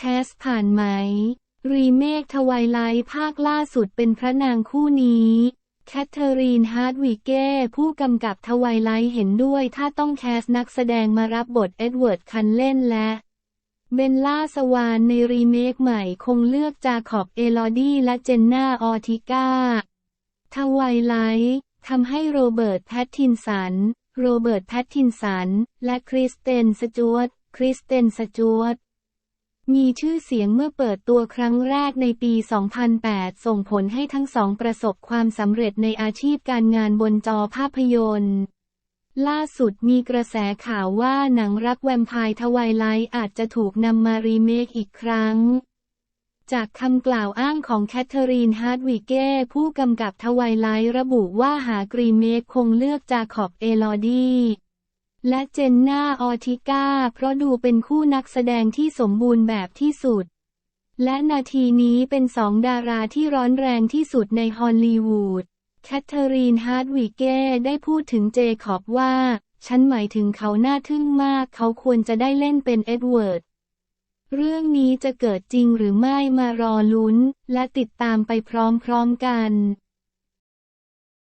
แคสผ่านไหม รีเมคทวายไลท์ภาคล่าสุดเป็นพระนางคู่นี้แคทเธอรีนฮาร์ดวิเก้ผู้กำกับทวายไลท์เห็นด้วยถ้าต้องแคสนักแสดงมารับบทเอ็ดเวิร์ดคันเล่นและเบนล่าสวานในรีเมคใหม่คงเลือกจาขอบเอลอดี้และเจนนาออทิก้าทวายไลท์ทำให้โรเบิร์ตแพตตินสัน โรเบิร์ตแพตตินสัน และคริสเตนสจวตคริสเตนสจวต มีชื่อเสียงเมื่อเปิดตัวครั้งแรกในปี 2008 ส่งผลให้ทั้งสองประสบความสำเร็จในอาชีพการงานบนจอภาพยนตร์ ล่าสุดมีกระแสข่าวว่าหนังรักแวมไพร์ทวายไลท์อาจจะถูกนำมารีเมคอีกครั้ง จากคำกล่าวอ้างของแคทเธอรีนฮาร์ดวิเก้ ผู้กำกับทวายไลท์ระบุว่าหากรีเมคคงเลือกจาขอบเอลอดี้ และเจนน่าออทิก้า เพราะดูเป็นคู่นักแสดงที่สมบูรณ์แบบที่สุด และนาทีนี้เป็นสองดาราที่ร้อนแรงที่สุดในฮอลลีวูด แคทเธอรีนฮาร์ดวิเก้ได้พูดถึงเจคอบว่า ฉันหมายถึงเขาน่าทึ่งมากเขาควรจะได้เล่นเป็นเอ็ดเวิร์ด เรื่องนี้จะเกิดจริงหรือไม่มารอลุ้น และติดตามไปพร้อมๆกัน